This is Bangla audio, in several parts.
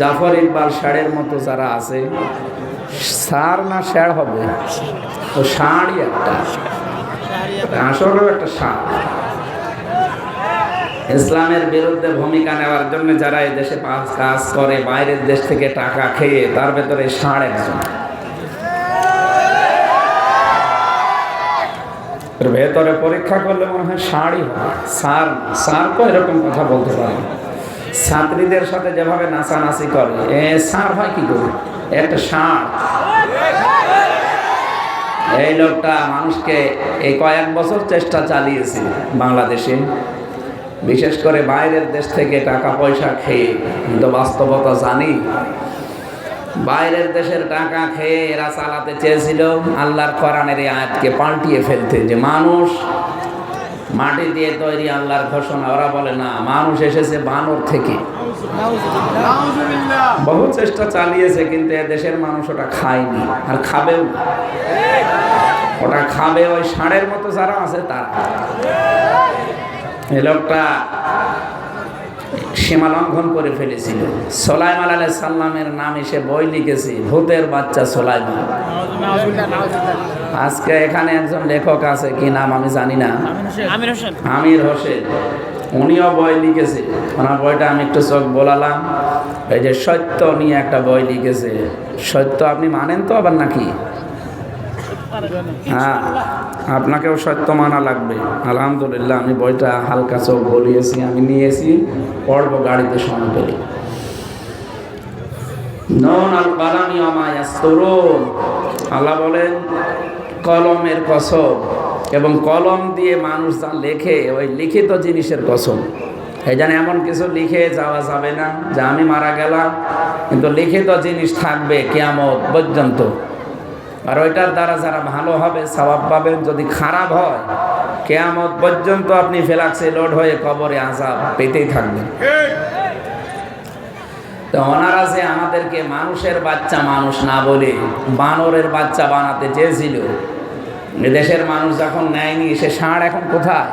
জাফর ইকবাল ষাঁড়ের মতো যারা আছে সার না ষাঁড় হবে? ও ষাঁড়ই একটা। আসলেও একটা ষাঁড়। ইসলামের বিরুদ্ধে ভূমিকা নেওয়ার জন্য যারা এই দেশে কাজ করে, বাইরের দেশ থেকে টাকা খেয়ে, তার ভেতরে ষাঁড় একজন। ভেতরে পরীক্ষা করলে মনে হয় ষাঁড়ই হবে সার সার তো এরকম কথা বলতে পারে। ছাত্রীদের সাথে যেভাবে নাচানাচি করে, এ সার হয় কি করে? একটা ষাঁড় এই লোকটা মানুষকে এই কয়েক বছর চেষ্টা চালিয়েছে বাংলাদেশে। বিশেষ করে বাইরের দেশ থেকে টাকা পয়সা খেয়ে, কিন্তু বাস্তবতা জানি। বাইরের দেশের টাকা খেয়ে এরা চালাতে চেয়েছিল, আল্লাহর কোরআনের এই আয়াতকে পাল্টিয়ে ফেলতে। যে মানুষ মাটি দিয়ে তৈরি আল্লাহর ঘোষণা। ওরা বলে না মানুষ এসেছে বানর থেকে। বহু চেষ্টা চালিয়েছে কিন্তু দেশের মানুষ ওটা খায়নি আর খাবেও না। ওটা খাবে ওই ষাঁড়ের মতো যারা আছে তারা। এ লোকটা সীমা লঙ্ঘন করে ফেলেছিল। সোলাইমান আলাই সাল্লামের নামে সে বই লিখেছে ভূতের বাচ্চা সোলাইমান। আজকে এখানে একজন লেখক আছে কি নাম আমি জানি না। আমির হোসেন। আমির হোসেন। উনিও বই লিখেছে। ওনার বইটা আমি একটু চোখ বলালাম। এই যে সত্য নিয়ে একটা বই লিখেছে। সত্য আপনি মানেন তো আবার নাকি? হ্যাঁ আপনাকেও সত্য মানা লাগবে। আলহামদুলিল্লাহ, আমি বইটা হালকা চোখ বলিয়েছি আমি নিয়েছি, পড়ব গাড়িতে সময় পেলে। আল্লাহ বলেন, কলমের কসম এবং কলম দিয়ে মানুষ যা লেখে, ওই লিখিত জিনিসের কসম। এই জানে এমন কিছু লিখে যাওয়া যাবে না যে আমি মারা গেলাম, কিন্তু লিখিত জিনিস থাকবে কেয়ামত পর্যন্ত। আর ওইটার দ্বারা যারা ভালো হবে, স্বভাব পাবেন, যদি খারাপ হয়, কেয়ামত পর্যন্ত আপনি ফেলাক্সে লোড হয়ে কবরে আজাব পেতেই থাকবেন। তো ওনারা যে আমাদেরকে মানুষের বাচ্চা মানুষ না বলে বানরের বাচ্চা বানাতে চেয়েছিল দেশের মানুষ যখন নেয়নি, সে ষাঁড় এখন কোথায়?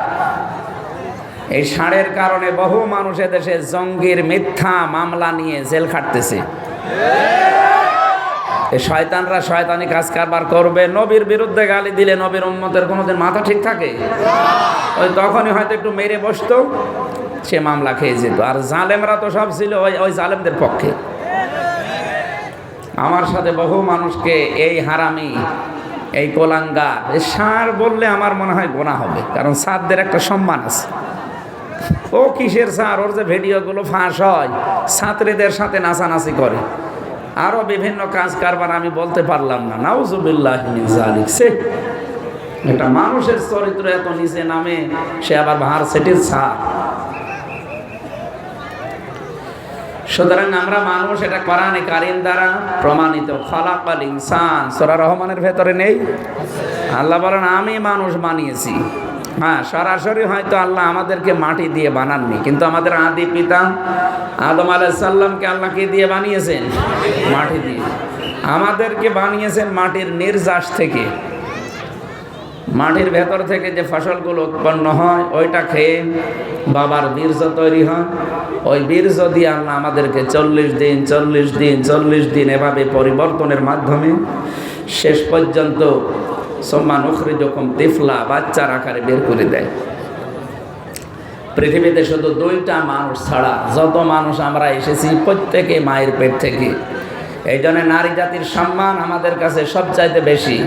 এই ষাঁড়ের কারণে বহু মানুষ দেশে জঙ্গির মিথ্যা মামলা নিয়ে জেল খাটতেছে। এই শয়তানরা শয়তানি কাজ কারবার করবে। নবীর বিরুদ্ধে গালি দিলে নবীর উম্মতের কোনোদিন মাথা ঠিক থাকে? ওই তখনই হয়তো একটু মেরে বসতো, সে মামলা খেয়ে যেত। আর জালেমরা তো সব ছিল ওই ওই জালেমদের পক্ষে। আমার সাথে বহু মানুষকে এই হারামি, এই কোলাঙ্গা এই সার বললে আমার মনে হয় গোনা হবে, কারণ সারদের একটা সম্মান আছে। ও কিসের সার? ওর যে ভিডিওগুলো ফাঁস হয়, ছাত্রীদের সাথে নাচানাচি করে। আরও বিভিন্ন কাজ কারবার আমি বলতে পারলাম না। নাউজুবিল্লাহ জালিক সে একটা মানুষের চরিত্র এত নিচে নামে, সে আবার ভার সেটির সার সুতরাং আমরা মানুষ, এটা কোরআনে কারিম দ্বারা প্রমাণিত। খলাকাল ইনসান। সোরা রহমানের ভেতরে নেই? আল্লাহ বলেন, আমি মানুষ বানিয়েছি হ্যাঁ সরাসরি হয়তো আল্লাহ আমাদেরকে মাটি দিয়ে বানাননি, কিন্তু আমাদের আদি পিতা আদম আলাইসাল্লামকে আল্লাহ কে দিয়ে বানিয়েছেন? মাটি দিয়ে। আমাদেরকে বানিয়েছেন মাটির নির্যাস থেকে। মাটির ভেতর থেকে যে ফসলগুলো উৎপন্ন হয়, ওইটা খেয়ে বাবার বীর্য তৈরি হয়। ওই বীর্য দিয়ে আল্লাহ আমাদেরকে চল্লিশ দিন চল্লিশ দিন চল্লিশ দিন এভাবে পরিবর্তনের মাধ্যমে শেষ পর্যন্ত সম্মান উখরি যখন তেফলা বাচ্চার আকারে বের করে দেয়। পৃথিবীতে শুধু দুইটা মানুষ ছাড়া যত মানুষ আমরা এসেছি, প্রত্যেকে মায়ের পেট থেকে। এই জন্য নারী জাতির সম্মান আমাদের কাছে সবচাইতে বেশি।